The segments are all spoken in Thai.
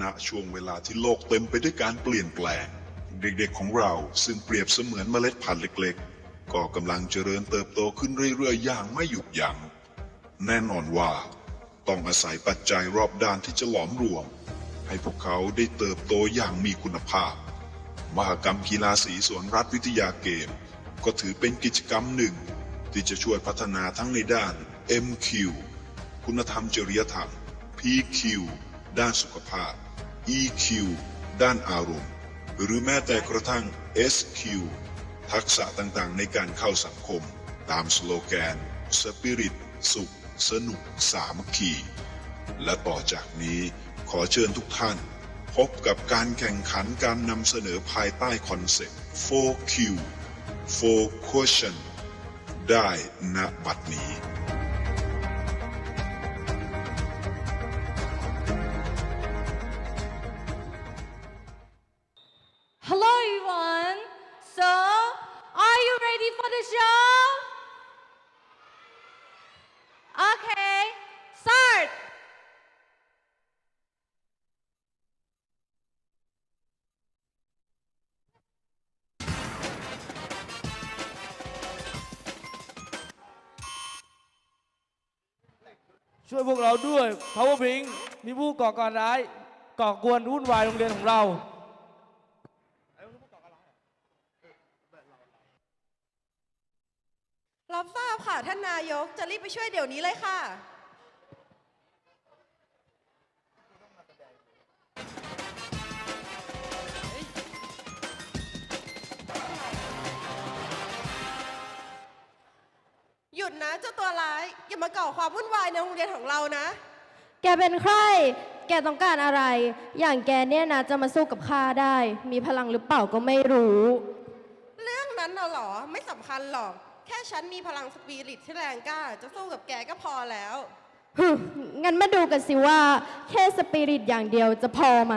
ณช่วงเวลาที่โลกเต็มไปด้วยการเปลี่ยนแปลง เด็กๆของเราซึ่งเปรียบเสมือนเมล็ดพันธุ์เล็กๆ ก็กำลังเจริญเติบโตขึ้นเรื่อยๆ อย่างไม่หยุดยัง้งแน่นอนว่า ต้องอาศัยปัจจัยรอบด้านที่จะหลอมรวม ให้พวกเขาได้เติบโตอย่างมีคุณภาพ มหกรรมกีฬาสีสวนรัฐวิทยาเกม ก็ถือเป็นกิจกรรมหนึ่ง ที่จะช่วยพัฒนาทั้งในด้าน MQ คุณธรรมจริยธรรม PQ ด้านสุขภาพ EQ ด้านอารมณ์ หรือแม้แต่กระทั่ง SQ ทักษะต่างๆ ในการเข้าสังคม ตามสโลแกนสปิริตสุข สนุก สามัคคีและต่อจากนี้ขอเชิญทุกท่าน พบกับการแข่งขันการนำเสนอภายใต้คอนเซ็ปต์ 4Q 4 Question ได้ณบัดนี้ ready for the show? Okay, start. ช่วยพวกเราด้วย Power Pink มีผู้ก่อการร้าย ก่อกวนวุ่นวายโรงเรียนของเรา รับทราบค่ะท่านนายกจะรีบไปช่วยเดี๋ยวนี้เลยค่ะ หยุดนะเจ้าตัวร้าย อย่ามาก่อความวุ่นวายในโรงเรียนของเรานะ แกเป็นใคร แกต้องการอะไร อย่างแกเนี่ยนะจะมาสู้กับข้าได้ มีพลังหรือเปล่าก็ไม่รู้ เรื่องนั้นน่ะเหรอ ไม่สำคัญหรอก แค่ฉันมีพลังสปิริตที่แรงกล้า จะสู้กับแกก็พอแล้ว ฮึงั้นมาดูกันสิว่า แค่สปิริตอย่างเดียวจะพอไหม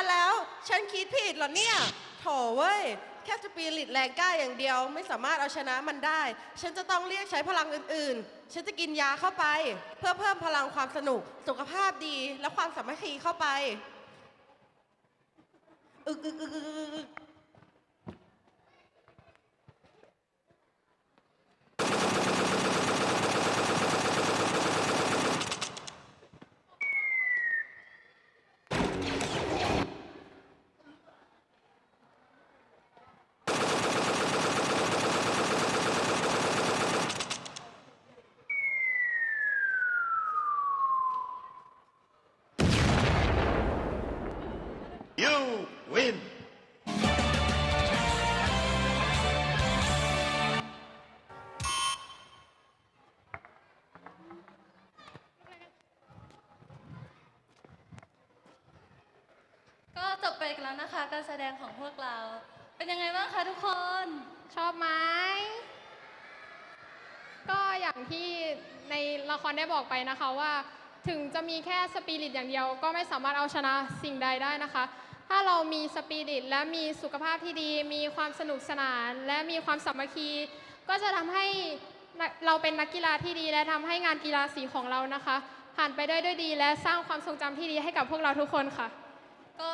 าแล้ว ฉันคิดผิดเหรอเนี่ย โถเว้ย แค่สปีริตแรงกล้าอย่างเดียว ไม่สามารถเอาชนะมันได้ ฉันจะต้องเรียกใช้พลังอื่นๆ ฉันจะกินยาเข้าไป เพื่อเพิ่มพลังความสนุก สุขภาพดี และความสามัคคีเข้าไป อึกอึกอึกอึกอึก You win. ก็จบไปกันแล้วนะคะ การแสดงของพวกเรา เป็นยังไงบ้างคะทุกคน ชอบไหม ก็อย่างที่ในละครได้บอกไปนะคะว่า ถึงจะมีแค่สปิริตอย่างเดียว ก็ไม่สามารถเอาชนะสิ่งใดได้นะคะ ถ้าเรามีสปิริตและมีสุขภาพที่ดี มีความสนุกสนาน และมีความสามัคคี ก็จะทำให้เราเป็นนักกีฬาที่ดี และทำให้งานกีฬาสีของเรานะคะ ผ่านไปได้ด้วยดี และสร้างความทรงจำที่ดีให้กับพวกเราทุกคนค่ะ ก็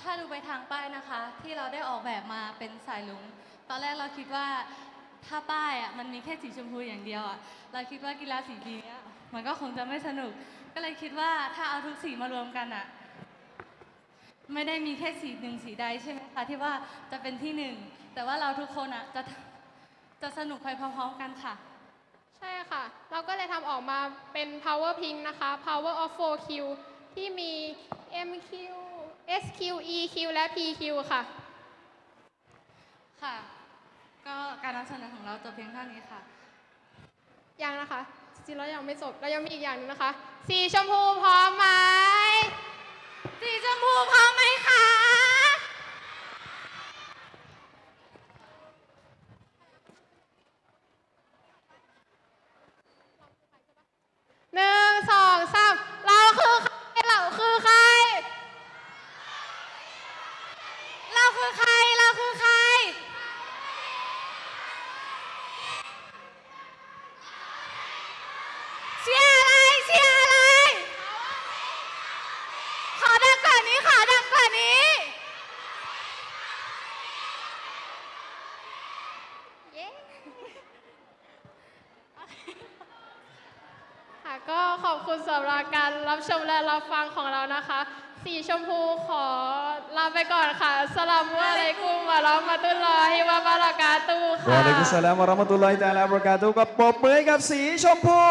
ถ้าดูไปทางป้ายนะคะ ที่เราได้ออกแบบมาเป็นสายลุงตอนแรกเราคิดว่าถ้าป้ายอะมันมีแค่สีชมพูอย่างเดียวอะเราคิดว่ากีฬาสีนี้มันก็คงจะไม่สนุก ก็เลยคิดว่าถ้าเอาทุกสีมารวมกันอะ ไม่ได้มีแค่สีหนึ่งสีใดใช่ไหมคะที่ว่าจะเป็นที่หนึ่งแต่ว่าเราทุกคนอะจะจะสนุกไปพร้อมๆกันค่ะ ใช่ค่ะ เราก็เลยทำออกมาเป็น power pink นะคะ power of 4q ที่มี mq sq eq และ pq ค่ะ ค่ะ ก็การนำเสนอของเราจบเพียงเท่านี้ค่ะ ยังนะคะจริงๆแล้วยังไม่จบเรายังมีอีกอย่างหนึงนะคะ สีชมพูพร้อมไหม สีชมพูพร้อมไหมคะ หนึ่งสองสามเราคือใครเราคือใคร เราคือใคร เราคือใคร เชียร์อะไร เชียร์อะไร ขอดังกว่านี้ ขอดังกว่านี้ ค่ะ ก็ขอบคุณสำหรับการรับชมและรับฟังของเรานะคะ สีชมพูขอลาไปก่อนค่ะสลามอะลัยกุมวะเราะมะตุลลอฮิวะบารากาตูฮ์ค่ะ วะอะลัยกุมสสลามวะเราะมะตุลลอฮิตะอาลาวะบะเราะกาตุฮ์กับปรบมือให้กับสีชมพู